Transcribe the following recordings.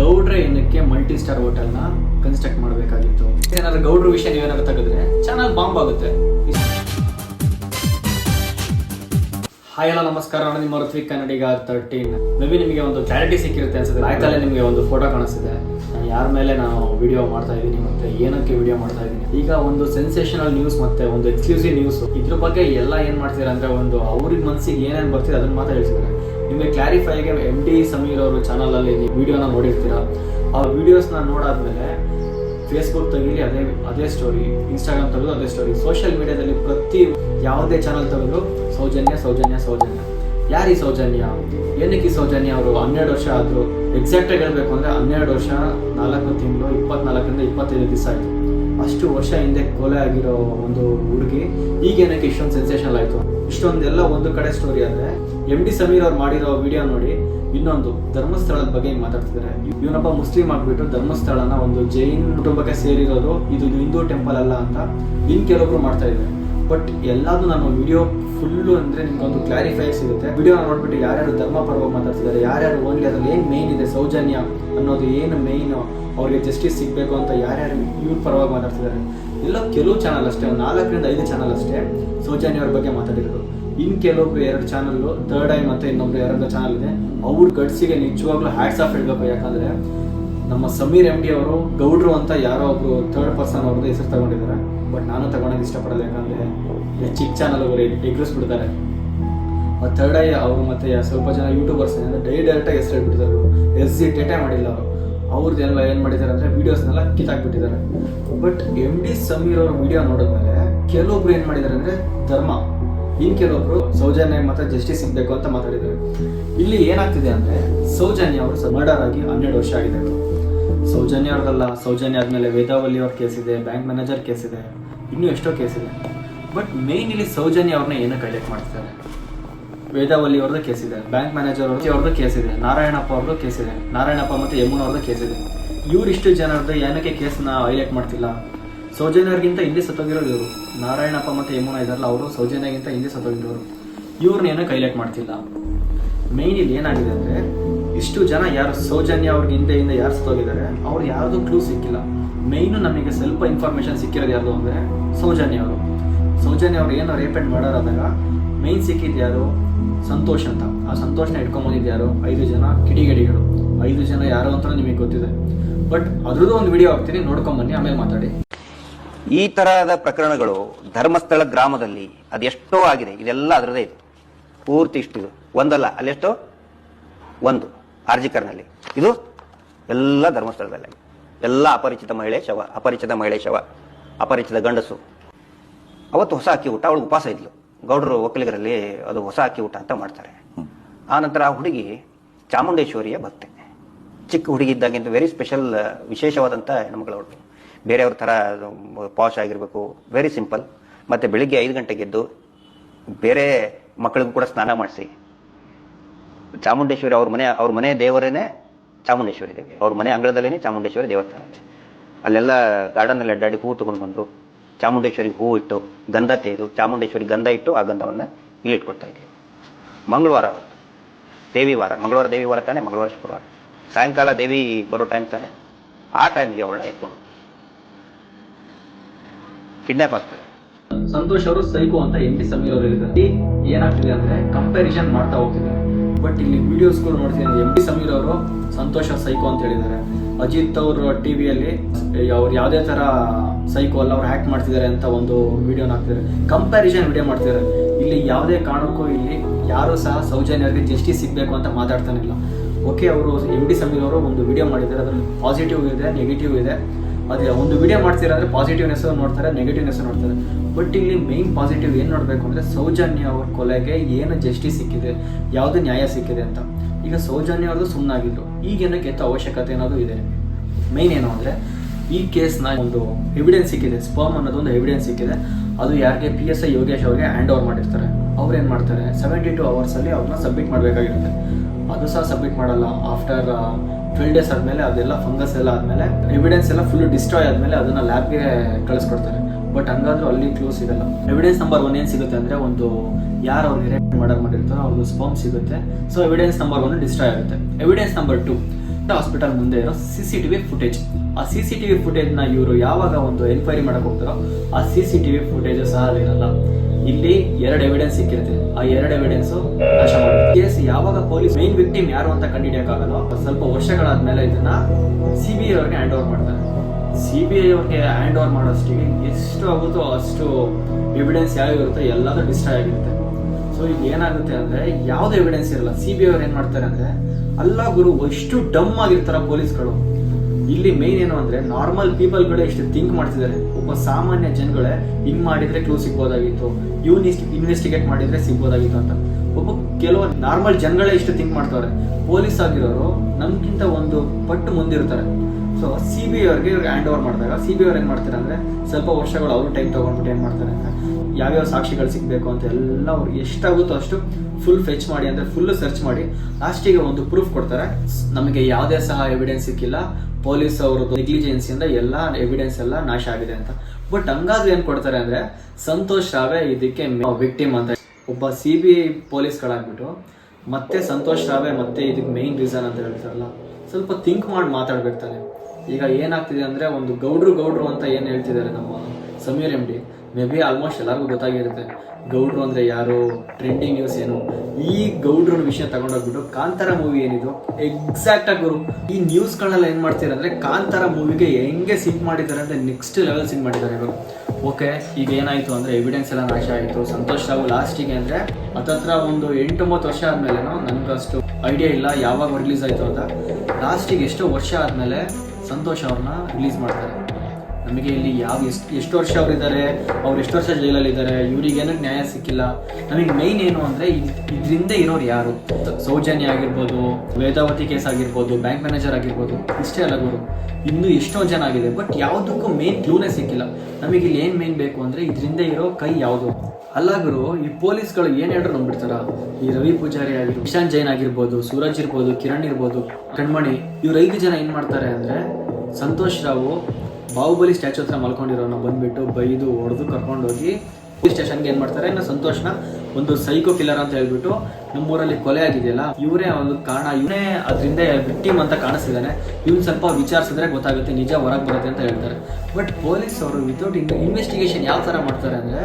ಗೌಡ್ರ ಏನಕ್ಕೆ multi star ಹೋಟೆಲ್ನ ಕನ್ಸ್ಟ್ರಕ್ಟ್ ಮಾಡಬೇಕಾಗಿತ್ತು? ಏನಾದ್ರು ಗೌಡ್ರ ವಿಷಯ ನೀವೇನಾದ್ರು ತೆಗೆದ್ರೆ ಚೆನ್ನಾಗಿ ಬಾಂಬ್ ಆಗುತ್ತೆ. ಹಾಯ್ ಎಲ್ಲ ನಮಸ್ಕಾರ. ನಾನು ನಿಮ್ಮ Rithvik Kannadiga thirteen maybe ನಿಮಗೆ ಒಂದು ಕ್ಲಾರಿಟಿ ಸಿಕ್ಕಿರುತ್ತೆ ಅನ್ಸುತ್ತೆ. ಆಯ್ತಲ್ಲೇ ನಿಮಗೆ ಒಂದು ಫೋಟೋ ಕಾಣಿಸ್ತಿದೆ. ನಾನು ಯಾರ ಮೇಲೆ ನಾನು ವಿಡಿಯೋ ಮಾಡ್ತಾ ಇದ್ದೀನಿ ಮತ್ತೆ ಏನಕ್ಕೆ ವಿಡಿಯೋ ಮಾಡ್ತಾ ಇದ್ದೀನಿ? ಈಗ ಒಂದು ಸೆನ್ಸೇಷನಲ್ ನ್ಯೂಸ್ ಮತ್ತೆ ಒಂದು ಎಕ್ಸ್ಕ್ಲೂಸಿವ್ ನ್ಯೂಸ್ ಇದ್ರ ಬಗ್ಗೆ ಎಲ್ಲ ಏನ್ ಮಾಡ್ತೀರಾ ಅಂದ್ರೆ ಒಂದು ಅವ್ರಿಗೆ ಮನಸ್ಸಿಗೆ ಏನೇನು ಬರ್ತಿದೆ ಅದನ್ನ ಮಾತ್ರ ಹೇಳ್ತಿದ್ದಾರೆ. ನಿಮಗೆ ಕ್ಲಾರಿಫೈಗೆ ಎಂ ಡಿ ಸಮೀರ್ ಅವರು ಚಾನಲ್ ಅಲ್ಲಿ ನೀವು ವಿಡಿಯೋನ ನೋಡಿರ್ತೀರಾ. ಆ ವಿಡಿಯೋಸ್ನ ನೋಡಾದ್ಮೇಲೆ ಫೇಸ್ಬುಕ್ ತೆಗೀರಿ, ಅದೇ ಅದೇ ಸ್ಟೋರಿ ಇನ್ಸ್ಟಾಗ್ರಾಮ್ ತೆಗೆದು ಅದೇ ಸ್ಟೋರಿ ಸೋಷಿಯಲ್ ಮೀಡಿಯಾದಲ್ಲಿ ಪ್ರತಿ ಯಾವುದೇ ಚಾನಲ್ ತೆಗೆದ್ರು ಸೌಜನ್ಯ ಸೌಜನ್ಯ ಸೌಜನ್ಯ. ಯಾರು ಸೌಜನ್ಯ? ಏನಕ್ಕೆ ಈ ಸೌಜನ್ಯ ಅವರು? ಹನ್ನೆರಡು ವರ್ಷ ಆದರು ಎಕ್ಸಾಕ್ಟ್ ಆಗಿ ಹೇಳಬೇಕು ಅಂದರೆ ಹನ್ನೆರಡು ವರ್ಷ, ನಾಲ್ಕು ತಿಂಗಳು, ಇಪ್ಪತ್ನಾಲ್ಕರಿಂದ ಇಪ್ಪತ್ತೈದು ದಿವಸ ಆಯಿತು. ಅಷ್ಟು ವರ್ಷ ಹಿಂದೆ ಕೊಲೆ ಆಗಿರೋ ಒಂದು ಹುಡುಗಿ, ಈಗ ಏನಕ್ಕೆ ಇಷ್ಟೊಂದು ಸೆನ್ಸೇಷನ್ ಆಯಿತು? ಇಷ್ಟೊಂದೆಲ್ಲ ಒಂದು ಕಡೆ ಸ್ಟೋರಿ ಅಂದರೆ ಎಂ ಡಿ ಸಮೀರ್ ಅವ್ರು ಮಾಡಿರೋ ವಿಡಿಯೋ ನೋಡಿ ಇನ್ನೊಂದು ಧರ್ಮಸ್ಥಳದ ಬಗ್ಗೆ ಮಾತಾಡ್ತಿದ್ದಾರೆ ಇವನೊಬ್ಬ ಮುಸ್ಲಿಂ ಆಗ್ಬಿಟ್ಟು ಧರ್ಮಸ್ಥಳನ ಒಂದು ಜೈನ್ ಕುಟುಂಬಕ್ಕೆ ಸೇರಿರೋದು, ಇದು ಹಿಂದೂ ಟೆಂಪಲ್ ಅಲ್ಲ ಅಂತ ಇನ್ನು ಕೆಲವೊಬ್ರು ಮಾಡ್ತಾ ಇದ್ದಾರೆ. ಬಟ್ ಎಲ್ಲಾನು ನಾನು ವಿಡಿಯೋ ಫುಲ್ಲು ಅಂದ್ರೆ ನಿಮ್ಗೊಂದು ಕ್ಲಾರಿಫೈ ಸಿಗುತ್ತೆ. ವಿಡಿಯೋ ನೋಡ್ಬಿಟ್ಟು ಯಾರ್ಯಾರು ಧರ್ಮ ಪರವಾಗಿ ಮಾತಾಡ್ತಿದ್ದಾರೆ, ಯಾರ್ಯಾರು ಓನ್ಲಿ ಅದ್ರಲ್ಲಿ ಏನು ಮೇನ್ ಇದೆ, ಸೌಜನ್ಯ ಅನ್ನೋದು ಏನು ಮೇನ್ ಅವ್ರಿಗೆ ಜಸ್ಟಿಸ್ ಸಿಗಬೇಕು ಅಂತ ಯಾರ್ಯಾರು ಇವ್ರ ಪರವಾಗಿ ಮಾತಾಡ್ತಿದ್ದಾರೆ. ಎಲ್ಲ ಕೆಲವು ಚಾನಲ್ ಅಷ್ಟೇ, ಒಂದು ನಾಲ್ಕರಿಂದ ಐದು ಚಾನಲ್ ಅಷ್ಟೇ ಸೌಜನ್ಯ ಅವ್ರ ಬಗ್ಗೆ ಮಾತಾಡಿರೋದು. ಇನ್ ಕೆಲವೊಬ್ರು ಎರಡು ಚಾನಲ್ಲು ಥರ್ಡ್ ಐ ಮತ್ತೆ ಇನ್ನೊಬ್ರು ಎರಡು ಚಾನಲ್ ಇದೆ, ಅವ್ರ ಗಡ್ಸಿಗೆ ನಿಜವಾಗ್ಲೂ ಹ್ಯಾಟ್ಸ್ ಆಫ್ ಇಡಬೇಕು ಯಾಕಂದ್ರೆ ನಮ್ಮ ಸಮೀರ್ ಎಂ ಡಿ ಅವರು ಗೌಡ್ರು ಅಂತ ಯಾರೋ ಒಬ್ರು ಥರ್ಡ್ ಪರ್ಸನ್ ಅವ್ರದ್ದು ಹೆಸರು ತಗೊಂಡಿದ್ದಾರೆ. ಬಟ್ ನಾನು ತಗೊಳಕ್ ಇಷ್ಟಪಡಲ್ಲ, ಯಾಕಂದ್ರೆ ಚಿಕ್ಕ ಚಾನಲ್ ಅವರು ಎಗ್ರಿಸ್ಬಿಡ್ತಾರೆ. ಆ ಥರ್ಡ್ ಐ ಅವರು ಮತ್ತೆ ಸ್ವಲ್ಪ ಜನ ಯೂಟ್ಯೂಬರ್ಸ್ ಏನಂದ್ರೆ ಡೈ ಡೈರೆಕ್ಟಾಗಿ ಹೆಸರು ಹೇಳ್ಬಿಟ್ಟಿದ್ದಾರೆ ಎಸ್ ಜಿ ಡೇಟಾ ಮಾಡಿಲ್ಲ ಅವರು. ಅವ್ರದ್ದೆಲ್ಲ ಏನು ಮಾಡಿದ್ದಾರೆ ಅಂದರೆ ವೀಡಿಯೋಸ್ನೆಲ್ಲ ಕಿತ್ತಾಕ್ಬಿಟ್ಟಿದ್ದಾರೆ. ಬಟ್ ಎಂ ಡಿ ಸಮೀರ್ ಅವ್ರ ವಿಡಿಯೋ ನೋಡಿದ್ಮೇಲೆ ಕೆಲವೊಬ್ರು ಏನು ಮಾಡಿದ್ದಾರೆ ಅಂದರೆ ಧರ್ಮ. ಇನ್ನು ಕೆಲವೊಬ್ರು ಸೌಜನ್ಯ ಮತ್ತು ಜಸ್ಟಿಸ್ ಸಿಗಬೇಕು ಅಂತ ಮಾತಾಡಿದ್ದಾರೆ. ಇಲ್ಲಿ ಏನಾಗ್ತಿದೆ ಅಂದ್ರೆ ಸೌಜನ್ಯ ಅವರು ಮರ್ಡರ್ ಆಗಿ ಹನ್ನೆರಡು ವರ್ಷ ಆಗಿದೆ. ಸೌಜನ್ಯ ಅವ್ರದಲ್ಲ ಸೌಜನ್ಯ ಆದಮೇಲೆ ವೇದಾವಲ್ಲಿ ಅವ್ರ ಕೇಸ್ ಇದೆ ಬ್ಯಾಂಕ್ ಮ್ಯಾನೇಜರ್ ಕೇಸ್ ಇದೆ, ಇನ್ನೂ ಎಷ್ಟೋ ಕೇಸ್ ಇದೆ. ಬಟ್ ಮೇನ್ ಇಲ್ಲಿ ಸೌಜನ್ಯ ಅವ್ರನ್ನ ಏನಕ್ಕೆ ಹೈಲೈಟ್ ಮಾಡ್ತಿದ್ದಾರೆ. ವೇದಾವಲ್ಲಿ ಅವ್ರದ್ದು ಕೇಸ್ ಇದೆ ಬ್ಯಾಂಕ್ ಮ್ಯಾನೇಜರ್ ಅವ್ರದ್ದು ಅವ್ರದ್ದು ಕೇಸ್ ಇದೆ, ನಾರಾಯಣಪ್ಪ ಅವ್ರದ್ದು ಕೇಸ್ ಇದೆ, ನಾರಾಯಣಪ್ಪ ಮತ್ತೆ ಯಮುನ ಅವ್ರದ್ದು ಕೇಸ್ ಇದೆ. ಇವ್ರಿಷ್ಟು ಜನರದ್ದು ಏನಕ್ಕೆ ಕೇಸನ್ನ ಹೈಲೈಟ್ ಮಾಡ್ತಿಲ್ಲ? ಸೌಜನ್ಯವ್ರಿಗಿಂತ ಹಿಂದೆ ಸತ್ತೋಗಿರೋರು ಇವರು. ನಾರಾಯಣಪ್ಪ ಮತ್ತೆ ಯಮುನ ಇದಾರಲ್ಲ, ಅವರು ಸೌಜನ್ಯಗಿಂತ ಹಿಂದೆ ಸತ್ತೋಗಿರೋರು. ಇವ್ರನ್ನ ಏನಕ್ಕೆ ಹೈಲೈಟ್ ಮಾಡ್ತಿಲ್ಲ. ಮೇನ್ ಇಲ್ಲಿ ಏನಾಗಿದೆ ಅಂದ್ರೆ ಇಷ್ಟು ಜನ ಯಾರು ಸೌಜನ್ಯ ಅವ್ರಿಗೆ ಹಿಂದೆಯಿಂದ ಹಿಂದೆ ಯಾರು ಸತ್ತೋಗಿದ್ದಾರೆ, ಅವ್ರು ಯಾರ್ದು ಕ್ಲೂ ಸಿಕ್ಕಿಲ್ಲ. ಮೇಯ್ನು ನಮಗೆ ಸ್ವಲ್ಪ ಇನ್ಫಾರ್ಮೇಶನ್ ಸಿಕ್ಕಿರೋದು ಯಾರು ಅಂದ್ರೆ ಸೌಜನ್ಯ ಅವರು. ಸೌಜನ್ಯ ಅವ್ರು ಏನೋ ರೇಪೆಂಟ್ ಮಾಡೋರಾದಾಗ ಮೇಯ್ನ್ ಸಿಕ್ಕಿದ್ದು ಯಾರು? ಸಂತೋಷ್ ಅಂತ. ಆ ಸಂತೋಷನ ಇಟ್ಕೊಂಬಂದಿದ್ದು ಯಾರು? ಐದು ಜನ ಕಿಡಿಗಡಿಗಳು. ಐದು ಜನ ಯಾರು ಅಂತ ನಿಮಗೆ ಗೊತ್ತಿದೆ. ಬಟ್ ಅದ್ರದ್ದು ಒಂದು ವಿಡಿಯೋ ಹಾಕ್ತೀನಿ ನೋಡ್ಕೊಂಬನ್ನಿ ಆಮೇಲೆ ಮಾತಾಡಿ. ಈ ತರಹದ ಪ್ರಕರಣಗಳು ಧರ್ಮಸ್ಥಳ ಗ್ರಾಮದಲ್ಲಿ ಅದೆಷ್ಟೋ ಆಗಿದೆ. ಇದೆಲ್ಲ ಅದರದೇ ಇದೆ. ಪೂರ್ತಿ ಇಷ್ಟಿದು. ಒಂದಲ್ಲ ಅಲ್ಲೆಷ್ಟೋ ಒಂದು. ಆರ್ಜಿಕರ್ನಲ್ಲಿ. ಇದು ಎಲ್ಲ ಧರ್ಮಸ್ಥಳದಲ್ಲಿ. ಎಲ್ಲ ಅಪರಿಚಿತ ಮಹಿಳೆ ಶವ ಅಪರಿಚಿತ ಮಹಿಳೆ ಶವ ಅಪರಿಚಿತ ಗಂಡಸು. ಅವತ್ತು ಹೊಸ ಅಕ್ಕಿ ಊಟ ಅವಳು ಉಪವಾಸ ಇದ್ಲು. ಗೌಡರು ಒಕ್ಕಲಿಗರಲ್ಲಿ ಅದು ಹೊಸ ಅಕ್ಕಿ ಊಟ ಅಂತ ಮಾಡ್ತಾರೆ. ಆ ನಂತರ ಆ ಹುಡುಗಿ ಚಾಮುಂಡೇಶ್ವರಿಯ ಭಕ್ತೆ. ಚಿಕ್ಕ ಹುಡುಗಿ ಇದ್ದಾಗಿಂತ ವೆರಿ ಸ್ಪೆಷಲ್ ವಿಶೇಷವಾದಂಥ ಹೆಣ್ಮಗಳವಳು ಬೇರೆಯವ್ರ ಥರ ಪಾಶ್ ಆಗಿರಬೇಕು. ವೆರಿ ಸಿಂಪಲ್ ಮತ್ತೆ ಬೆಳಿಗ್ಗೆ ಐದು ಗಂಟೆಗೆದ್ದು ಬೇರೆ ಮಕ್ಕಳಿಗೂ ಕೂಡ ಸ್ನಾನ ಮಾಡಿಸಿ. ಚಾಮುಂಡೇಶ್ವರಿ ಅವ್ರ ಮನೆ ಅವ್ರ ಮನೆ ದೇವರೇನೆ ಚಾಮುಂಡೇಶ್ವರಿ ದೇವಿ. ಅವ್ರ ಮನೆ ಅಂಗಳದಲ್ಲೇನೆ ಚಾಮುಂಡೇಶ್ವರಿ ದೇವಸ್ಥಾನ ಇದೆ. ಅಲ್ಲೆಲ್ಲ ಗಾರ್ಡನಲ್ಲಿ ಅಡ್ಡಾಡಿ ಹೂ ತಗೊಂಡು ಬಂದು ಚಾಮುಂಡೇಶ್ವರಿಗೆ ಹೂ ಇಟ್ಟು ಗಂಧ ತೆಗೆದು ಚಾಮುಂಡೇಶ್ವರಿ ಗಂಧ ಇಟ್ಟು ಆ ಗಂಧವನ್ನು ಇಲ್ಲಿ ಇಟ್ಕೊಡ್ತಾ ಇದ್ವಿ. ಮಂಗಳವಾರ ಅವತ್ತು ದೇವಿ ವಾರ. ಮಂಗಳವಾರ ದೇವಿ ವಾರ ತಾನೆ, ಮಂಗಳವಾರ ಶುಕ್ರವಾರ. ಸಾಯಂಕಾಲ ದೇವಿ ಬರೋ ಟೈಮ್ ತಾನೆ. ಆ ಟೈಮ್ಗೆ ಅವಳನ್ನ ಇಟ್ಕೊಂಡು ಕಿಡ್ನಾಪ್ ಆಗ್ತದೆ ಸಂತೋಷ್ ಅವರು ಸೈಕೋ ಅಂತ ಎಂ ಪಿ ಸಮೀರ್ ಅವರು ಏನಾಗ್ತಿದೆ ಅಂದ್ರೆ ಕಂಪ್ಯಾರಿಸನ್ ಮಾಡ್ತಾ ಹೋಗ್ತಿದೆ ಬಟ್ ಇಲ್ಲಿ ವಿಡಿಯೋಸ್ಗಳು ನೋಡ್ತೀನಿ. ಎಂ ಡಿ ಸಮೀರ್ ಅವರು ಸಂತೋಷ ಸೈಕೋ ಅಂತ ಹೇಳಿದ್ದಾರೆ. ಅಜಿತ್ ಅವರು ಟಿವಿಯಲ್ಲಿ ಅವ್ರು ಯಾವುದೇ ಥರ ಸೈಕೋ ಅಲ್ಲ, ಅವ್ರು ಆ್ಯಕ್ಟ್ ಮಾಡ್ತಿದ್ದಾರೆ ಅಂತ ಒಂದು ವಿಡಿಯೋನ ಹಾಕ್ತಿದ್ದಾರೆ. ಕಂಪ್ಯಾರಿಸನ್ ವಿಡಿಯೋ ಮಾಡ್ತಿದ್ದಾರೆ. ಇಲ್ಲಿ ಯಾವುದೇ ಕಾರಣಕ್ಕೂ ಇಲ್ಲಿ ಯಾರೂ ಸಹ ಸೌಜನ್ಯರಿಗೆ ಜಸ್ಟಿಸ್ ಸಿಗಬೇಕು ಅಂತ ಮಾತಾಡ್ತಾನಿಲ್ಲ ಓಕೆ ಅವರು ಎಂ ಡಿ ಸಮೀರ್ ಅವರು ಒಂದು ವಿಡಿಯೋ ಮಾಡಿದ್ದಾರೆ. ಅದರಲ್ಲಿ ಪಾಸಿಟಿವ್ ಇದೆ ನೆಗೆಟಿವ್ ಇದೆ. ಅದೇ ಒಂದು ವಿಡಿಯೋ ಮಾಡ್ತೀರಾ ಅಂದ್ರೆ ಪಾಸಿಟಿವ್ನೆಸ್ ನೋಡ್ತಾರೆ ನೆಗೆಟಿವ್ನೆಸ್ ನೋಡ್ತಾರೆ. ಬಟ್ ಇಲ್ಲಿ ಮೇನ್ ಪಾಸಿಟಿವ್ ಏನು ನೋಡಬೇಕು ಅಂದ್ರೆ ಸೌಜನ್ಯ ಅವ್ರ ಕೊಲೆಗೆ ಏನು ಜಸ್ಟಿಸ್ ಸಿಕ್ಕಿದೆ, ಯಾವುದು ನ್ಯಾಯ ಸಿಕ್ಕಿದೆ ಅಂತ. ಈಗ ಸೌಜನ್ಯ ಅವ್ರದ್ದು ಸುಮ್ಮನಾಗಿದ್ರು ಈಗ ಏನಕ್ಕೆ ಎತ್ತ ಅವಶ್ಯಕತೆ ಅನ್ನೋದು ಇದೆ ಮೇನ್ ಏನು ಅಂದ್ರೆ ಈ ಕೇಸ್ನ ಒಂದು ಎವಿಡೆನ್ಸ್ ಸಿಕ್ಕಿದೆ ಸ್ಪರ್ಮ್ ಅನ್ನೋದು ಒಂದು ಎವಿಡೆನ್ಸ್ ಸಿಕ್ಕಿದೆ. ಅದು ಯಾರಿಗೆ? ಪಿ ಎಸ್ ಐ ಯೋಗೇಶ್ ಅವ್ರಿಗೆ ಹ್ಯಾಂಡ್ ಓವರ್ ಮಾಡಿರ್ತಾರೆ. ಅವ್ರು ಏನು ಮಾಡ್ತಾರೆ? ಸೆವೆಂಟಿ ಟು ಅವರ್ಸಲ್ಲಿ ಅವ್ರನ್ನ ಸಬ್ಮಿಟ್ ಮಾಡಬೇಕಾಗಿರುತ್ತೆ. ಅದು ಸಹ ಸಬ್ಮಿಟ್ ಮಾಡಲ್ಲ. ಆಫ್ಟರ್ ಟ್ವೆಲ್ ಡೇಸ್ ಆದಮೇಲೆ, ಅದೆಲ್ಲ ಫಂಗಸ್ ಎಲ್ಲ ಆದ್ಮೇಲೆ ಎವಿಡೆನ್ಸ್ ಎಲ್ಲ ಫುಲ್ ಡಿಸ್ಟ್ರಾಯ್ ಆದ್ಮೇಲೆ ಅದನ್ನ ಲ್ಯಾಬ್ಗೆ ಕಳಿಸ್ಕೊಡ್ತಾರೆ. ಬಟ್ ಹಂಗಾದ್ರೂ ಅಲ್ಲಿ ಕ್ಲೋಸ್ ಸಿಗಲ್ಲ ಎವಿಡೆನ್ಸ್ ನಂಬರ್ ಒನ್ ಏನು ಸಿಗುತ್ತೆ ಅಂದ್ರೆ, ಒಂದು ಯಾರು ಅವ್ರು ಹಿರೇಟ್ ಮರ್ಡರ್ ಮಾಡಿರ್ತಾರೋ ಅವ್ರದ್ದು ಸ್ಪಾಮ್ ಸಿಗುತ್ತೆ. So evidence number one destroy ಆಗುತ್ತೆ. ಎವಿಡೆನ್ಸ್ ನಂಬರ್ ಟು ಹಾಸ್ಪಿಟಲ್ ಮುಂದೆ ಇರೋ ಸಿ ಸಿ ಫುಟೇಜ್ ಆ ಸಿ ಸಿ ಟಿವಿ ಫುಟೇಜ್ನ ಇವರು ಯಾವಾಗ ಒಂದು ಎನ್ಕ್ವೈರಿ ಮಾಡಕ್ ಹೋಗ್ತಾರೋ, ಆ ಸಿ ಸಿ ಟಿವಿ ಫುಟೇಜ್ ಸಹ ಇರಲ್ಲ ಇಲ್ಲಿ ಎರಡು ಎವಿಡೆನ್ಸ್ ಸಿಕ್ಕಿರುತ್ತೆ. ಆ ಎರಡು ಎವಿಡೆನ್ಸ್ ನಾಶ ಕೇಸ್ ಯಾವಾಗ ಪೊಲೀಸ್ ಮೇನ್ ವಿಕ್ಟಿಮ್ ಯಾರು ಅಂತ ಕಂಡುಹಿಡಿಯಕ್ಕಾಗಲ್ಲ ಸ್ವಲ್ಪ ವರ್ಷಗಳಾದ್ಮೇಲೆ ಇದನ್ನ ಸಿ ಬಿ ಐ ಅವ್ರಿಗೆ ಹ್ಯಾಂಡ್ ಓವರ್ ಮಾಡ್ತಾರೆ. ಸಿ ಬಿ ಐ ಅವ್ರಿಗೆ ಹ್ಯಾಂಡ್ ಓವರ್ ಮಾಡೋಷ್ಟಿಗೆ ಎಷ್ಟು ಆಗುತ್ತೋ ಅಷ್ಟು ಎವಿಡೆನ್ಸ್ ಯಾವ ಇರುತ್ತೋ ಎಲ್ಲದೂ ಡಿಸ್ಟ್ರಾಯ್ ಆಗಿರುತ್ತೆ. ಸೊ ಈಗ ಏನಾಗುತ್ತೆ ಅಂದ್ರೆ, ಯಾವ್ದು ಎವಿಡೆನ್ಸ್ ಇರಲ್ಲ ಸಿ ಬಿ ಐ ಅವ್ರು ಏನ್ ಮಾಡ್ತಾರೆ ಅಂದ್ರೆ, ಅಲ್ಲ ಗುರು ಎಷ್ಟು ಡಮ್ ಆಗಿರ್ತಾರ ಪೊಲೀಸ್ಗಳು ಇಲ್ಲಿ ಮೇನ್ ಏನು ಅಂದ್ರೆ ನಾರ್ಮಲ್ ಪೀಪಲ್ಗಳೇ ಇಷ್ಟು ಥಿಂಕ್ ಮಾಡ್ತಿದ್ದಾರೆ. ಒಬ್ಬ ಸಾಮಾನ್ಯ ಜನಗಳೇ ಹಿಂಗ್ ಮಾಡಿದ್ರೆ ಕ್ಲೂ ಸಿಗ್ಬೋದಾಗಿತ್ತು. ಇವ್ನ ಇನ್ವೆಸ್ಟಿಗೇಟ್ ಮಾಡಿದ್ರೆ ಸಿಗ್ಬೋದಾಗಿತ್ತು ಅಂತ. ಒಬ್ಬ ಕೆಲವು ನಾರ್ಮಲ್ ಜನಗಳೇ ಇಷ್ಟು ಥಿಂಕ್ ಮಾಡ್ತಾರೆ ಪೊಲೀಸ್ ಆಗಿರೋರು ನಮ್ಗಿಂತ ಒಂದು ಪಟ್ಟು ಮುಂದಿರ್ತಾರೆ. ಸೊ ಸಿ ಬಿ ಅವ್ರಿಗೆ ಇವ್ರಿಗೆ ಹ್ಯಾಂಡ್ ಓವರ್ ಮಾಡಿದಾಗ ಸಿ ಬಿ ಅವ್ರು ಏನು ಮಾಡ್ತಾರೆ ಅಂದರೆ ಸ್ವಲ್ಪ ವರ್ಷಗಳು ಅವರು ಟೈಮ್ ತೊಗೊಂಡ್ಬಿಟ್ಟು ಏನು ಮಾಡ್ತಾರೆ ಅಂತ ಯಾವ್ಯಾವ ಸಾಕ್ಷಿಗಳು ಸಿಗಬೇಕು ಅಂತ ಎಲ್ಲ ಅವ್ರಿಗೆ ಎಷ್ಟಾಗುತ್ತೋ ಅಷ್ಟು ಫುಲ್ ಫೆಚ್ ಮಾಡಿ ಅಂದರೆ ಫುಲ್ ಸರ್ಚ್ ಮಾಡಿ ಲಾಸ್ಟಿಗೆ ಒಂದು ಪ್ರೂಫ್ ಕೊಡ್ತಾರೆ. ನಮಗೆ ಯಾವುದೇ ಸಹ ಎವಿಡೆನ್ಸ್ ಸಿಕ್ಕಿಲ್ಲ. ಪೊಲೀಸ್ ಅವ್ರದ್ದು ನೆಗ್ಲಿಜೆನ್ಸಿಯಿಂದ ಎಲ್ಲ ಎವಿಡೆನ್ಸ್ ಎಲ್ಲ ನಾಶ ಆಗಿದೆ ಅಂತ. ಬಟ್ ಹಂಗಾದ್ರೆ ಏನು ಕೊಡ್ತಾರೆ ಅಂದರೆ, ಸಂತೋಷ್ ರಾವೆ ಇದಕ್ಕೆ ವಿಕ್ಟಿಮ್ ಅಂತ. ಒಬ್ಬ ಸಿ ಬಿ ಐ ಪೊಲೀಸ್ಗಳಾಗ್ಬಿಟ್ಟು ಮತ್ತೆ ಸಂತೋಷ್ ರಾವೆ ಮತ್ತೆ ಇದಕ್ಕೆ ಮೇನ್ ರೀಸನ್ ಅಂತ ಹೇಳ್ತಾರಲ್ಲ. ಸ್ವಲ್ಪ ಥಿಂಕ್ ಮಾಡಿ ಮಾತಾಡ್ಬೇಕು ಈಗ ಏನಾಗ್ತಿದೆ ಅಂದ್ರೆ, ಒಂದು ಗೌಡ್ರು ಗೌಡ್ರು ಅಂತ ಏನು ಹೇಳ್ತಿದ್ದಾರೆ ನಮ್ಮ Sameer M D maybe almost ಎಲ್ಲರಿಗೂ ಗೊತ್ತಾಗಿರುತ್ತೆ ಗೌಡ್ರು ಅಂದರೆ ಯಾರು ಟ್ರೆಂಡಿಂಗ್ ನ್ಯೂಸ್ ಏನು. ಈ ಗೌಡ್ರ ವಿಷಯ ತಗೊಂಡೋಗ್ಬಿಟ್ಟು ಕಾಂತಾರ ಮೂವಿ ಏನಿದು? ಎಕ್ಸಾಕ್ಟ್ ಆಗಿ ಗುರು, ಈ ನ್ಯೂಸ್ಗಳನ್ನೆಲ್ಲ ಏನು ಮಾಡ್ತೀರ ಅಂದರೆ ಕಾಂತಾರ ಮೂವಿಗೆ ಹೆಂಗೆ ಸಿಂಕ್ ಮಾಡಿದ್ದಾರೆ ಅಂದರೆ ನೆಕ್ಸ್ಟ್ ಲೆವೆಲ್ ಸಿಂಕ್ ಮಾಡಿದ್ದಾರೆ ಇವರು. ಓಕೆ ಈಗ ಏನಾಯಿತು ಅಂದರೆ ಎವಿಡೆನ್ಸ್ ಎಲ್ಲ ನಾಶ ಆಯಿತು. ಸಂತೋಷ್ ಅವು ಲಾಸ್ಟಿಗೆ ಅಂದರೆ ಹತ್ತತ್ರ ಒಂದು ಎಂಟೊಂಬತ್ತು ವರ್ಷ ಆದಮೇಲೆ ನನಗೆ ಅಷ್ಟು ಐಡಿಯಾ ಇಲ್ಲ, ಯಾವಾಗ ರಿಲೀಸ್ ಆಯಿತು ಅಂತ. ಲಾಸ್ಟಿಗೆ ಎಷ್ಟೋ ವರ್ಷ ಆದಮೇಲೆ ಸಂತೋಷ್ ಅವ್ರನ್ನ ರಿಲೀಸ್ ಮಾಡ್ತಾರೆ. ನಮಗೆ ಇಲ್ಲಿ ಯಾವ ಎಷ್ಟು ಎಷ್ಟು ವರ್ಷ ಅವರಿದ್ದಾರೆ ಅವ್ರು ಎಷ್ಟು ವರ್ಷ ಜೈಲಲ್ಲಿದ್ದಾರೆ ಇವ್ರಿಗೆ ಏನಕ್ಕೆ ನ್ಯಾಯ ಸಿಕ್ಕಿಲ್ಲ. ನಮಗೆ ಮೈನ್ ಏನು ಅಂದರೆ ಇದರಿಂದ ಇರೋರು ಯಾರು? ಸೌಜನ್ಯ ಆಗಿರ್ಬೋದು, ವೇದಾವತಿ ಕೇಸ್ ಆಗಿರ್ಬೋದು ಬ್ಯಾಂಕ್ ಮ್ಯಾನೇಜರ್ ಆಗಿರ್ಬೋದು, ಇಷ್ಟೇ ಅಲ್ಲ ಗುರು. ಇನ್ನೂ ಎಷ್ಟೋ ಜನ ಆಗಿದೆ ಬಟ್ ಯಾವುದಕ್ಕೂ ಮೇನ್ ಕ್ಲೂನೇ ಸಿಕ್ಕಿಲ್ಲ. ನಮಗೆ ಇಲ್ಲಿ ಏನು ಮೇನ್ ಬೇಕು ಅಂದರೆ ಇದರಿಂದ ಇರೋ ಕೈ ಯಾವುದು? ಅಲ್ಲ ಗುರು, ಈ ಪೊಲೀಸ್ಗಳು ಏನು ಹೇಳ್ರು ನಂಬಿಡ್ತಾರ? ಈ ರವಿ ಪೂಜಾರಿ ಆಗಿರ್ಬೋದು, ಇಶಾಂತ್ ಜೈನ್ ಆಗಿರ್ಬೋದು, ಸೂರಜ್ ಇರ್ಬೋದು, ಕಿರಣ್ ಇರ್ಬೋದು, ಕಣ್ಮಣಿ, ಇವ್ರ ಐದು ಜನ ಏನು ಮಾಡ್ತಾರೆ ಅಂದರೆ ಸಂತೋಷ್ ರಾವು ಬಾಹುಬಲಿ ಸ್ಟ್ಯಾಚು ಹತ್ರ ಮಲ್ಕೊಂಡಿರೋನ ಬಂದ್ಬಿಟ್ಟು ಬೈದು ಹೊಡೆದು ಕರ್ಕೊಂಡೋಗಿ ಪೊಲೀಸ್ ಸ್ಟೇಷನ್ಗೆ ಏನ್ ಮಾಡ್ತಾರೆ? ಇನ್ನು ಸಂತೋಷ್ನ ಒಂದು ಸೈಕೋ ಕಿಲ್ಲರ್ ಅಂತ ಹೇಳ್ಬಿಟ್ಟು ನಮ್ಮೂರಲ್ಲಿ ಕೊಲೆ ಆಗಿದೆಯಲ್ಲ, ಇವರೇ ಒಂದು ಕಾರಣ. ಇವನೇ ಅದರಿಂದ ವಿಕ್ಟಿಮ್ ಅಂತ ಕಾಣಿಸ್ತಿದ್ದಾನೆ. ಇವ್ನು ಸ್ವಲ್ಪ ವಿಚಾರಿಸಿದ್ರೆ ಗೊತ್ತಾಗುತ್ತೆ, ನಿಜ ಹೊರಗೆ ಬರುತ್ತೆ ಅಂತ ಹೇಳ್ತಾರೆ. ಬಟ್ ಪೊಲೀಸ್ ಅವರು ವಿತೌಟ್ ಇನ್ ಇನ್ವೆಸ್ಟಿಗೇಷನ್ ಯಾವ ಥರ ಮಾಡ್ತಾರೆ ಅಂದರೆ,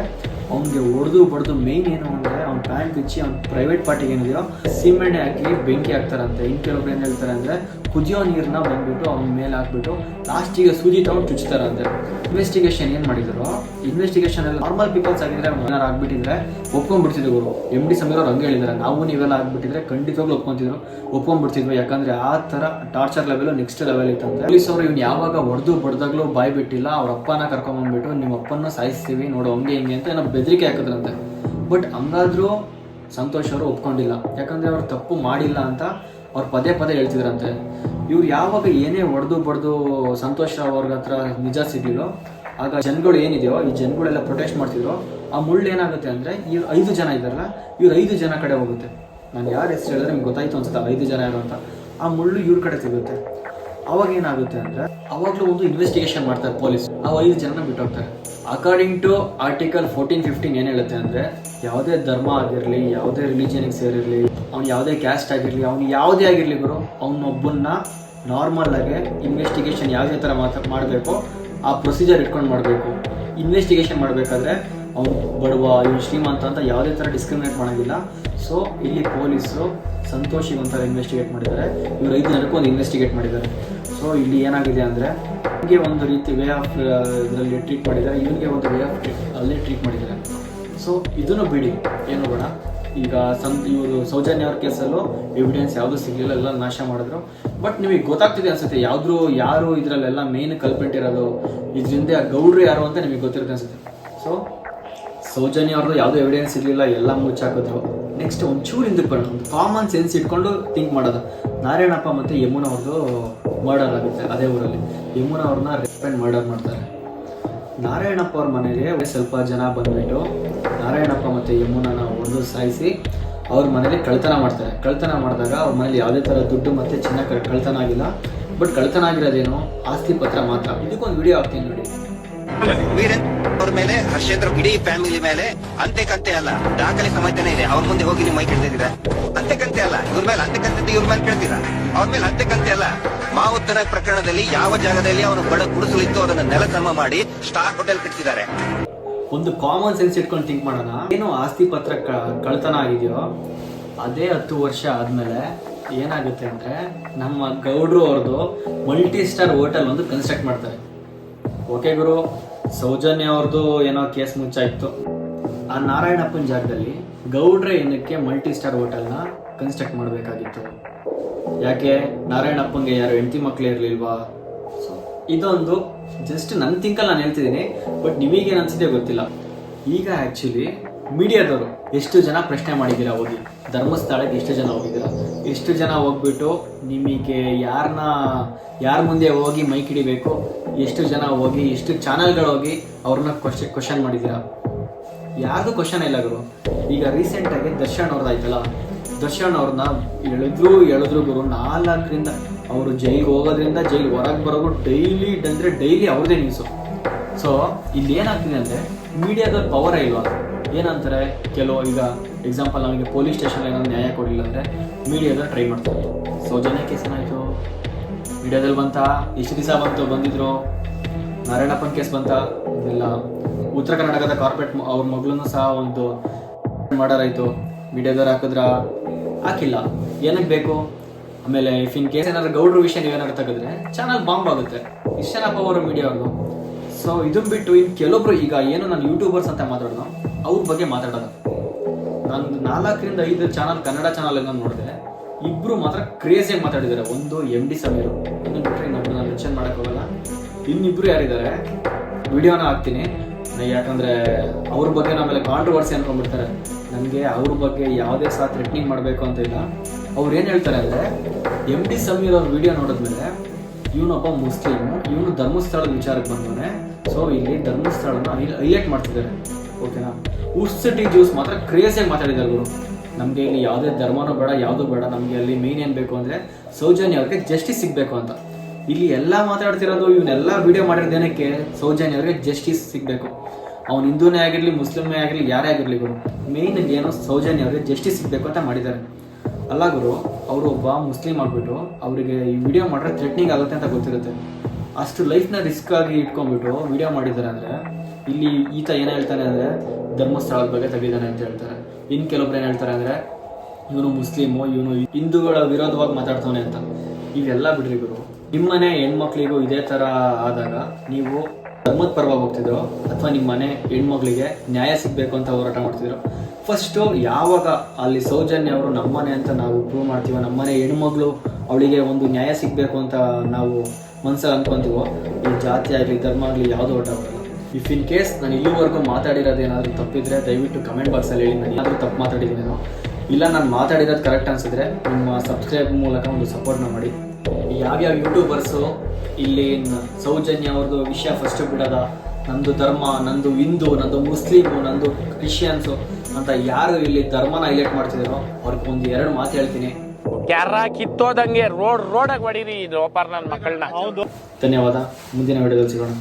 ಅವನಿಗೆ ಹೊಡೆದು ಬಡ್ದು ಮೇಯ್ನ್ ಏನು ಅಂದರೆ ಪ್ಯಾಂಟ್ ಬಿಚ್ಚಿ ಅವ್ನ ಪ್ರೈವೇಟ್ ಪಾರ್ಟಿಗೆ ಏನಿದೆಯೋ ಸೀಮೆಣ್ಣೆ ಹಾಕಿ ಬೆಂಕಿ ಹಾಕ್ತಾರಂತೆ. ಇನ್ನು ಕೆಲವೊಬ್ರು ಏನು ಹೇಳ್ತಾರೆ ಅಂದರೆ, ಕುದಿಯೋ ನೀರನ್ನ ಬಂದ್ಬಿಟ್ಟು ಅವ್ನ ಮೇಲೆ ಹಾಕ್ಬಿಟ್ಟು ಲಾಸ್ಟಿಗೆ ಸೂಜಿ ತಗೊಂಡು ಚುಚ್ತಾರಂತೆ. ಇನ್ವೆಸ್ಟಿಗೇಷನ್ ಏನು ಮಾಡಿದ್ರು? ಇನ್ವೆಸ್ಟಿಗೇಷನ್ ಎಲ್ಲ ನಾರ್ಮಲ್ ಪೀಪಲ್ಸ್ ಆಗಿದ್ರೆ ಏನಾರು ಆಗ್ಬಿಟ್ಟಿದ್ರೆ ಒಪ್ಕೊಂಡ್ಬಿಡ್ತಿದ್ರು ಅವರು ಎಂ ಡಿ ಸಮೀರ್ ಅವ್ರು ಹಂಗೆ ಹೇಳಿದ್ದಾರೆ ನಾವು ನೀವೆಲ್ಲ ಆಗ್ಬಿಟ್ಟಿದ್ರೆ ಖಂಡಿತವಾಗ್ಲೂ ಒಪ್ಕೊಂತಿದ್ರು ಒಪ್ಕೊಂಡ್ಬಿಡ್ತಿದ್ರು ಯಾಕಂದ್ರೆ ಆ ಥರ ಟಾರ್ಚರ್ ಲೆವೆಲ್ ನೆಕ್ಸ್ಟ್ ಲೆವೆಲ್ ಇತ್ತಂತೆ. ಪೊಲೀಸ್ ಅವರು ಇವ್ನು ಯಾವಾಗ ಹೊಡೆದು ಬಡ್ದಾಗ್ಲೂ ಬಾಯ್ ಬಿಟ್ಟಿಲ್ಲ ಅವ್ರ ಅಪ್ಪನ ಕರ್ಕೊಂಬಂದ್ಬಿಟ್ಟು ನಿಮ್ಮ ಅಪ್ಪನ ಸಾಯಿಸ್ತೀವಿ, ನೋಡು ಹಂಗೆ ಹಿಂಗೆ ಅಂತ ಏನೋ ಬೆದರಿಕೆ ಹಾಕಿದ್ರಂತೆ. ಬಟ್ ಹಂಗಾದ್ರೂ ಸಂತೋಷ್ ಅವರು ಒಪ್ಕೊಂಡಿಲ್ಲ. ಯಾಕಂದ್ರೆ ಅವ್ರು ತಪ್ಪು ಮಾಡಿಲ್ಲ ಅಂತ ಅವ್ರು ಪದೇ ಪದೇ ಹೇಳ್ತಿದ್ರಂತೆ. ಇವ್ರು ಯಾವಾಗ ಏನೇ ಹೊಡೆದು ಬಡ್ದು ಸಂತೋಷ್ ರಾವ್ ಹತ್ರ ನಿಜ ಸಿಗ್ಲಿಲ್ಲೋ ಆಗ ಜನಗಳು ಏನಿದೆಯೋ, ಈ ಜನಗಳೆಲ್ಲ ಪ್ರೊಟೆಸ್ಟ್ ಮಾಡ್ತಿದ್ರು, ಆ ಮುಳ್ಳು ಏನಾಗುತ್ತೆ ಅಂದ್ರೆ ಇವ್ರು ಐದು ಜನ ಇದ್ದಾರಲ್ಲ, ಇವ್ರು ಐದು ಜನ ಕಡೆ ಹೋಗುತ್ತೆ. ನಾನು ಯಾರು ಹೆಸರು ಹೇಳಿದ್ರೆ ನಿಮ್ಗೆ ಗೊತ್ತಾಯ್ತು ಅನ್ಸುತ್ತೆ ಐದು ಜನ ಯಾರು ಅಂತ. ಆ ಮುಳ್ಳು ಇವ್ರ ಕಡೆ ಸಿಗುತ್ತೆ. ಅವಾಗ ಏನಾಗುತ್ತೆ ಅಂದ್ರೆ, ಅವಾಗಲೂ ಒಂದು ಇನ್ವೆಸ್ಟಿಗೇಷನ್ ಮಾಡ್ತಾರೆ ಪೊಲೀಸ್. ಆ ಐದು ಜನನ ಬಿಟ್ಟು ಹೋಗ್ತಾರೆ according to article fourteen fifteen ಏನು ಹೇಳುತ್ತೆ ಅಂದ್ರೆ, ಯಾವುದೇ ಧರ್ಮ ಆಗಿರಲಿ, ಯಾವುದೇ ರಿಲಿಜಿಯನ್ಗೆ ಸೇರಿರಲಿ, ಅವ್ನು ಯಾವುದೇ ಕ್ಯಾಸ್ಟ್ ಆಗಿರಲಿ, ಅವ್ನು ಯಾವುದೇ ಆಗಿರಲಿ ಗುರು, ಅವನೊಬ್ಬನ್ನ ಆಗಿ ಇನ್ವೆಸ್ಟಿಗೇಷನ್ ಯಾವುದೇ ಥರ ಮಾತಾ ಮಾಡಬೇಕು, ಆ ಪ್ರೊಸೀಜರ್ ಇಟ್ಕೊಂಡು ಮಾಡಬೇಕು. ಇನ್ವೆಸ್ಟಿಗೇಷನ್ ಮಾಡಬೇಕಾದ್ರೆ ಅವ್ನು ಬಡವ ಇವ್ನು ಶ್ರೀಮಂತ ಅಂತ ಯಾವುದೇ ಥರ ಡಿಸ್ಕ್ರಿಮಿನೇಟ್ ಮಾಡೋಂಗಿಲ್ಲ. ಸೊ ಇಲ್ಲಿ ಪೊಲೀಸರು ಸಂತೋಷಿಗೆ ಒಂಥರ ಇನ್ವೆಸ್ಟಿಗೇಟ್ ಮಾಡಿದ್ದಾರೆ. ಇವ್ರು ಐದು ಜನಕ್ಕೂ ಒಂದು ಇನ್ವೆಸ್ಟಿಗೇಟ್ ಮಾಡಿದ್ದಾರೆ. ಸೊ ಇಲ್ಲಿ ಏನಾಗಿದೆ ಅಂದರೆ, ಹೀಗೆ ಒಂದು ರೀತಿ ವೇ ಆಫ್ ಇದರಲ್ಲಿ ಟ್ರೀಟ್ ಮಾಡಿದ್ದಾರೆ. ಇವನಿಗೆ ಒಂದು ವೇ ಆಫ್ ಅಲ್ಲೇ ಟ್ರೀಟ್ ಮಾಡಿದ್ದಾರೆ. ಸೊ ಇದನ್ನು ಬಿಡಿ. ಏನು ಬೇಡ ಈಗ ಸಂ, ಇವರು ಸೌಜನ್ಯ ಅವ್ರ ಕೇಸಲ್ಲೂ ಎವಿಡೆನ್ಸ್ ಯಾವುದೂ ಸಿಗಲಿಲ್ಲ, ಎಲ್ಲ ನಾಶ ಮಾಡಿದ್ರು. ಬಟ್ ನಿಮಗೆ ಗೊತ್ತಾಗ್ತಿದೆ ಅನ್ಸುತ್ತೆ ಯಾವ್ದು ಯಾರು ಇದರಲ್ಲೆಲ್ಲ ಮೇನ್ ಕಲ್ಪೆಂಟಿರೋದು ಇದರಿಂದ ಗೌಡ್ರು ಯಾರು ಅಂತ ನಿಮಗೆ ಗೊತ್ತಿರುತ್ತೆ ಅನ್ಸುತ್ತೆ. ಸೊ ಸೌಜನ್ಯ ಅವ್ರದ್ದು ಯಾವುದೋ ಎವಿಡೆನ್ಸ್ ಇರಲಿಲ್ಲ, ಎಲ್ಲ ಮುಚ್ಚಾಕಿದ್ರು ನೆಕ್ಸ್ಟ್ ಒಂಚೂರು ಹಿಂದಕ್ಕೆ ಒಂದು ಕಾಮನ್ ಸೆನ್ಸ್ ಇಟ್ಕೊಂಡು ಥಿಂಕ್ ಮಾಡೋದು. ನಾರಾಯಣಪ್ಪ ಮತ್ತು ಯಮುನಾ ಅವ್ರದ್ದು ಮರ್ಡರ್ ಆಗುತ್ತೆ ಅದೇ ಊರಲ್ಲಿ. ಯಮುನಾ ಅವ್ರನ್ನ ರೆಸ್ಪೆಂಡ್ ಮರ್ಡರ್ ಮಾಡ್ತಾರೆ. ನಾರಾಯಣಪ್ಪ ಅವ್ರ ಮನೆಗೆ ಸ್ವಲ್ಪ ಜನ ಬಂದ್ಬಿಟ್ಟು ನಾರಾಯಣಪ್ಪ ಮತ್ತು ಯಮುನಾನ ಒಂದು ಸಾಯಿಸಿ ಅವ್ರ ಮನೇಲಿ ಕಳ್ತನ ಮಾಡ್ತಾರೆ. ಕಳ್ತನ ಮಾಡಿದಾಗ ಅವ್ರ ಮನೇಲಿ ಯಾವುದೇ ಥರ ದುಡ್ಡು ಮತ್ತು ಚಿನ್ನ ಕಳ್ತನ ಆಗಿಲ್ಲ. ಬಟ್ ಕಳ್ತನ ಆಗಿರೋದೇನು ಆಸ್ತಿ ಪತ್ರ ಮಾತ್ರ. ಇದಕ್ಕೊಂದು ವಿಡಿಯೋ ಹಾಕ್ತೀನಿ ನೋಡಿ. ವೀರೇಂದ್ರ ಅವ್ರ ಮೇಲೆ ಹರ್ಷೇಂದ್ರ ಇಡೀ ಫ್ಯಾಮಿಲಿ ಮೇಲೆ ಅಂತೆ ಕಂತೆ ಅಲ್ಲ. ದಾಖಲೆ ಸಮಾಚಾರ ಇದೆ. ಅವ್ರ ಮುಂದೆ ಹೋಗಿ ನಿಮ್ಮ ಮೈ ಕೇಳ್ತಿದ್ದೀರಾ ಅಂತೆ ಕಂತೆ ಅಲ್ಲ. ಇವ್ರ ಮೇಲೆ ಅಂತೆ ಕಂತೆ ಇವ್ರ ಮೇಲೆ ಕೇಳ್ತೀರಾ ಅವ್ರ ಮೇಲೆ ಅಂತೆ ಕಂತೆ ಅಲ್ಲ. ಮಾವುತ್ತರ ಪ್ರಕರಣದಲ್ಲಿ ಯಾವ ಜಾಗದಲ್ಲಿ ಅವನು ಬಡ ಗುಡಿಸಲಿತ್ತು ಅದನ್ನ ನೆಲ ಸಮ ಮಾಡಿ ಸ್ಟಾರ್ ಹೋಟೆಲ್ ಕಟ್ಟಿದ್ದಾರೆ ಒಂದು ಕಾಮನ್ ಸೆನ್ಸ್ ಇಟ್ಕೊಂಡು ಥಿಂಕ್ ಮಾಡೋಣ. ಏನು ಆಸ್ತಿ ಪತ್ರ ಕಳ್ತನ ಆಗಿದೆಯೋ, ಅದೇ ಹತ್ತು ವರ್ಷ ಆದಮೇಲೆ ಏನಾಗುತ್ತೆ ಅಂದರೆ ನಮ್ಮ ಗೌಡ್ರು ಅವ್ರದ್ದು ಮಲ್ಟಿ ಸ್ಟಾರ್ ಹೋಟೆಲ್ ಒಂದು ಕನ್ಸ್ಟ್ರಕ್ಟ್ ಮಾಡ್ತಾರೆ. ಓಕೆ ಗುರು, ಸೌಜನ್ಯ ಅವ್ರದ್ದು ಏನೋ ಕೇಸ್ ಮುಚ್ಚಾಯ್ತು. ಆ ನಾರಾಯಣಪ್ಪನ ಜಾಗದಲ್ಲಿ ಗೌಡ್ರೆ ಏನಕ್ಕೆ ಮಲ್ಟಿ ಸ್ಟಾರ್ ಹೋಟೆಲ್ನ ಕನ್ಸ್ಟ್ರಕ್ಟ್ ಮಾಡಬೇಕಾಗಿತ್ತು? ಯಾಕೆ? ನಾರಾಯಣಪ್ಪಂಗೆ ಯಾರು ಹೆಂಡತಿ ಮಕ್ಕಳು ಇರಲಿಲ್ವಾ? ಇದೊಂದು ಜಸ್ಟ್ ನನ್ನ ಥಿಂಕಲ್ಲಿ ನಾನು ಹೇಳ್ತಿದ್ದೀನಿ ಬಟ್ ನಿಮಗೇನು ಅನ್ಸುತ್ತೆ ಗೊತ್ತಿಲ್ಲ. ಈಗ ಆ್ಯಕ್ಚುಲಿ ಮೀಡಿಯಾದವರು ಎಷ್ಟು ಜನ ಪ್ರಶ್ನೆ ಮಾಡಿದ್ದೀರಾ ಹೋಗಿ? ಧರ್ಮಸ್ಥಳಕ್ಕೆ ಎಷ್ಟು ಜನ ಹೋಗಿದ್ದೀರಾ? ಎಷ್ಟು ಜನ ಹೋಗ್ಬಿಟ್ಟು ನಿಮಗೆ ಯಾರನ್ನ, ಯಾರ ಮುಂದೆ ಹೋಗಿ ಮೈಕ್ ಹಿಡಿಬೇಕು, ಎಷ್ಟು ಜನ ಹೋಗಿ, ಎಷ್ಟು ಚಾನಲ್ಗಳು ಹೋಗಿ ಅವ್ರನ್ನ ಕ್ವಶನ್ ಕ್ವಶನ್ ಮಾಡಿದ್ದೀರಾ? ಯಾರ್ದು ಕ್ವಶನ್ ಇಲ್ಲ ಗುರು. ಈಗ ರೀಸೆಂಟಾಗಿ ದರ್ಶನ್ ಅವ್ರದ್ದಾಯ್ತಲ್ಲ ದರ್ಶನ್ ಅವ್ರನ್ನ ಎಳೆದ್ರು ಎಳೆದ್ರು ಗುರು, ನಾಲ್ಕರಿಂದ ಅವರು ಜೈಲಿಗೆ ಹೋಗೋದ್ರಿಂದ ಜೈಲ್ ಹೊರಗೆ ಬರೋದು ಡೈಲಿ ಅಂದರೆ ಡೈಲಿ ಅವ್ರದ್ದೇ ನ್ಯೂಸು ಸೊ ಇಲ್ಲಿ ಏನಾಗ್ತಿದೆ ಅಂದರೆ ಮೀಡಿಯಾದ ಪವರೇ ಇಲ್ವಾ? ಏನಂತಾರೆ? ಕೆಲವು ಈಗ ಎಕ್ಸಾಂಪಲ್ ನಮಗೆ ಪೊಲೀಸ್ ಸ್ಟೇಷನ್ ಏನಾದ್ರು ನ್ಯಾಯ ಕೊಡಲಿಲ್ಲ ಅಂದರೆ ಮೀಡಿಯಾದಲ್ಲಿ ಟ್ರೈ ಮಾಡ್ತಾರೆ. ಸೊ ಕೇಸ್ ಏನಾಯಿತು? ಮೀಡಿಯಾದಲ್ಲಿ ಬಂತ? ಎಷ್ಟು ದಿವಸ ಬಂತು? ಬಂದಿದ್ರು? ನಾರಾಯಣಪ್ಪನ ಕೇಸ್ ಬಂತ? ಇಲ್ಲ. ಉತ್ತರ ಕರ್ನಾಟಕದ ಕಾರ್ಪೊರೇಟ್ ಅವ್ರ ಮಗಳನ್ನು ಸಹ ಒಂದು ಮರ್ಡರ್ ಆಯಿತು ಮೀಡಿಯಾದವ್ರು ಹಾಕಿದ್ರ? ಹಾಕಿಲ್ಲ. ಏನಕ್ಕೆ ಬೇಕು? ಆಮೇಲೆ ಇಫ್ ಇನ್ ಕೇಸ್ ಏನಾದ್ರು ಗೌಡ್ರ ವಿಷಯ ನೀವೇನಾದ್ರು ತೆಗೆದ್ರೆ ಚಾನಲ್ ಬಾಂಬ್ ಆಗುತ್ತೆ. ಇಷ್ಟೇನಪ್ಪ ಅವರು ಮೀಡಿಯಾ ಅವ್ರದ್ದು ಸೊ ಇದನ್ನ ಬಿಟ್ಟು ಇನ್ನು ಕೆಲವೊಬ್ರು ಈಗ ಏನು ನಾನು ಯೂಟ್ಯೂಬರ್ಸ್ ಅಂತ ಮಾತಾಡೋದು? ಅವ್ರ ಬಗ್ಗೆ ಮಾತಾಡೋದು. ನಾನು ನಾಲ್ಕರಿಂದ ಐದು ಚಾನಲ್ ಕನ್ನಡ ಚಾನಲ್ ಎಲ್ಲ ನೋಡಿದೆ, ಇಬ್ರು ಮಾತ್ರ ಕ್ರೇಜಿಯಾಗಿ ಮಾತಾಡಿದ್ದಾರೆ ಒಂದು ಎಂ ಡಿ ಸಮೀರ್, ಇನ್ನೊಂದು ಬಿಟ್ಟರೆ ನಾನು ಮೆನ್ಷನ್ ಮಾಡೋಕ್ಕಾಗಲ್ಲ ಇನ್ನಿಬ್ರು ಯಾರಿದ್ದಾರೆ ವಿಡಿಯೋನ ಹಾಕ್ತೀನಿ. ಯಾಕಂದ್ರೆ ಅವ್ರ ಬಗ್ಗೆ ಆಮೇಲೆ ಕಾಂಟ್ರವರ್ಸಿ ಅನ್ಕೊಂಡ್ಬಿಡ್ತಾರೆ. ನನಗೆ ಅವ್ರ ಬಗ್ಗೆ ಯಾವುದೇ ಸಹ ಥ್ರೆಟ್ನಿಂಗ್ ಮಾಡಬೇಕು ಅಂತ ಇಲ್ಲ. ಅವ್ರು ಏನು ಹೇಳ್ತಾರೆ ಅಂದರೆ ಎಂ ಡಿ ಸಮೀರ್ ಅವ್ರ ವಿಡಿಯೋ ನೋಡಿದ್ಮೇಲೆ ಇವನೊಬ್ಬ ಮುಸ್ಲಿಮ್, ಇವನು ಧರ್ಮಸ್ಥಳದ ವಿಚಾರಕ್ಕೆ ಬಂದವನೇ. ಸೊ ಇಲ್ಲಿ ಧರ್ಮಸ್ಥಳನ ಹೈಲೈಟ್ ಮಾಡ್ತಿದ್ದಾರೆ ಉಸ್ಸಿಟಿ ಜ್ಯೂಸ್ ಮಾತ್ರ ಕ್ರೇಜಿಯಾಗಿ ಮಾತಾಡಿದ್ದಾರೆ ಗುರು. ನಮಗೆ ಇಲ್ಲಿ ಯಾವುದೇ ಧರ್ಮನೂ ಬೇಡ, ಯಾವುದೂ ಬೇಡ. ನಮಗೆ ಅಲ್ಲಿ ಮೇನ್ ಏನು ಬೇಕು ಅಂದರೆ ಸೌಜನ್ಯ ಅವ್ರಿಗೆ ಜಸ್ಟಿಸ್ ಸಿಗಬೇಕು ಅಂತ. ಇಲ್ಲಿ ಎಲ್ಲ ಮಾತಾಡ್ತಿರೋದು ಇವನ್ನೆಲ್ಲ ವಿಡಿಯೋ ಮಾಡಿರೋದೇನಕ್ಕೆ ಸೌಜನ್ಯ ಅವ್ರಿಗೆ ಜಸ್ಟಿಸ್ ಸಿಗಬೇಕು. ಅವ್ನು ಹಿಂದೂನೇ ಆಗಿರಲಿ, ಮುಸ್ಲಿಮೇ ಆಗಿರಲಿ, ಯಾರೇ ಆಗಿರಲಿ ಗುರು ಮೇನ್ ಏನೋ ಸೌಜನ್ಯ ಅವ್ರಿಗೆ ಜಸ್ಟಿಸ್ ಸಿಗಬೇಕು ಅಂತ ಮಾಡಿದ್ದಾರೆ. ಅಲ್ಲ ಗುರು, ಅವರು ಒಬ್ಬ ಮುಸ್ಲಿಂ ಆಗ್ಬಿಟ್ಟು ಅವರಿಗೆ ಈ ವಿಡಿಯೋ ಮಾಡಿದ್ರೆ ಥ್ರೆಟ್ನಿಂಗ್ ಆಗುತ್ತೆ ಅಂತ ಗೊತ್ತಿರುತ್ತೆ. ಅಷ್ಟು ಲೈಫ್ನ ರಿಸ್ಕ್ ಆಗಿ ಇಟ್ಕೊಂಡ್ಬಿಟ್ಟು ವಿಡಿಯೋ ಮಾಡಿದ್ದಾರೆ ಅಂದರೆ, ಇಲ್ಲಿ ಈತ ಏನು ಹೇಳ್ತಾನೆ ಅಂದರೆ ಧರ್ಮಸ್ಥಳದ ಬಗ್ಗೆ ತೆಗಿದಾನೆ ಅಂತ ಹೇಳ್ತಾರೆ. ಇನ್ನು ಕೆಲವೊಬ್ರು ಏನು ಹೇಳ್ತಾರೆ ಅಂದರೆ, ಇವನು ಮುಸ್ಲಿಮು, ಇವನು ಹಿಂದೂಗಳ ವಿರೋಧವಾಗಿ ಮಾತಾಡ್ತಾನೆ ಅಂತ. ಇವೆಲ್ಲ ಬಿಡ್ರಿ ಗುರು. ನಿಮ್ಮನೆ ಹೆಣ್ಮಕ್ಳಿಗೂ ಇದೇ ಥರ ಆದಾಗ ನೀವು ಧರ್ಮದ ಪರವಾಗಿ ಹೋಗ್ತಿದ್ರು, ಅಥವಾ ನಿಮ್ಮ ಮನೆ ಹೆಣ್ಮಕ್ಳಿಗೆ ನ್ಯಾಯ ಸಿಗಬೇಕು ಅಂತ ಹೋರಾಟ ಮಾಡ್ತಿದ್ರು ಫಸ್ಟು ಯಾವಾಗ ಅಲ್ಲಿ ಸೌಜನ್ಯ ಅವರು ನಮ್ಮನೆ ಅಂತ ನಾವು ಪ್ರೂವ್ ಮಾಡ್ತೀವೋ, ನಮ್ಮನೆ ಹೆಣ್ಮಗಳು ಅವಳಿಗೆ ಒಂದು ನ್ಯಾಯ ಸಿಗಬೇಕು ಅಂತ ನಾವು ಮನ್ಸಲ್ಲಿ ಅನ್ಕೊಂತೀವೋ, ಈ ಜಾತಿ ಆಗಲಿ, ಧರ್ಮ ಆಗಲಿ, ಯಾವುದೋ ಬರಲ್ಲ ಇಫ್ ಇನ್ ಕೇಸ್ ನಾನು ಇಲ್ಲಿವರೆಗೂ ಮಾತಾಡಿರೋದು ಏನಾದರೂ ತಪ್ಪಿದ್ರೆ ದಯವಿಟ್ಟು ಕಮೆಂಟ್ ಬಾಕ್ಸಲ್ಲಿ ಹೇಳಿ ನಾನು ಏನಾದರೂ ತಪ್ಪು ಮಾತಾಡಿದ್ದೀನೇನೋ ಇಲ್ಲ ನಾನು ಮಾತಾಡಿರೋದು ಕರೆಕ್ಟ್ ಅನಿಸಿದ್ರೆ ನಿಮ್ಮ ಸಬ್ಸ್ಕ್ರೈಬ್ ಮೂಲಕ ಒಂದು ಸಪೋರ್ಟ್ನ ಮಾಡಿ. ಯಾವ್ಯಾವ ಯೂಟ್ಯೂಬರ್ಸು ಇಲ್ಲಿ ಸೌಜನ್ಯ ಅವ್ರದ್ದು ವಿಷಯ ಫಸ್ಟ್ ಬಿಡೋದ ನಂದು ಧರ್ಮ ನಂದು ಹಿಂದೂ ನಂದು ಮುಸ್ಲಿಮು ನಂದು ಕ್ರಿಶ್ಚಿಯನ್ಸು ಅಂತ ಯಾರು ಇಲ್ಲಿ ಧರ್ಮನ ಹೈಲೈಟ್ ಮಾಡ್ತಿದ್ರೋ ಅವ್ರಿಗೆ ಒಂದು ಎರಡು ಮಾತು ಹೇಳ್ತೀನಿ. ಕ್ಯಾರ ಕಿತ್ತೋದಂಗೆ ರೋಡ್ ರೋಡಾಗಿ ಹೊಡೀರಿ ಇದು ಲೋಪಾರ್ ನನ್ನ ಮಕ್ಕಳನ್ನ ಧನ್ಯವಾದ. ಮುಂದಿನ ವಿಡಿಯೋದಲ್ಲಿ ಸಿಗೋಣ.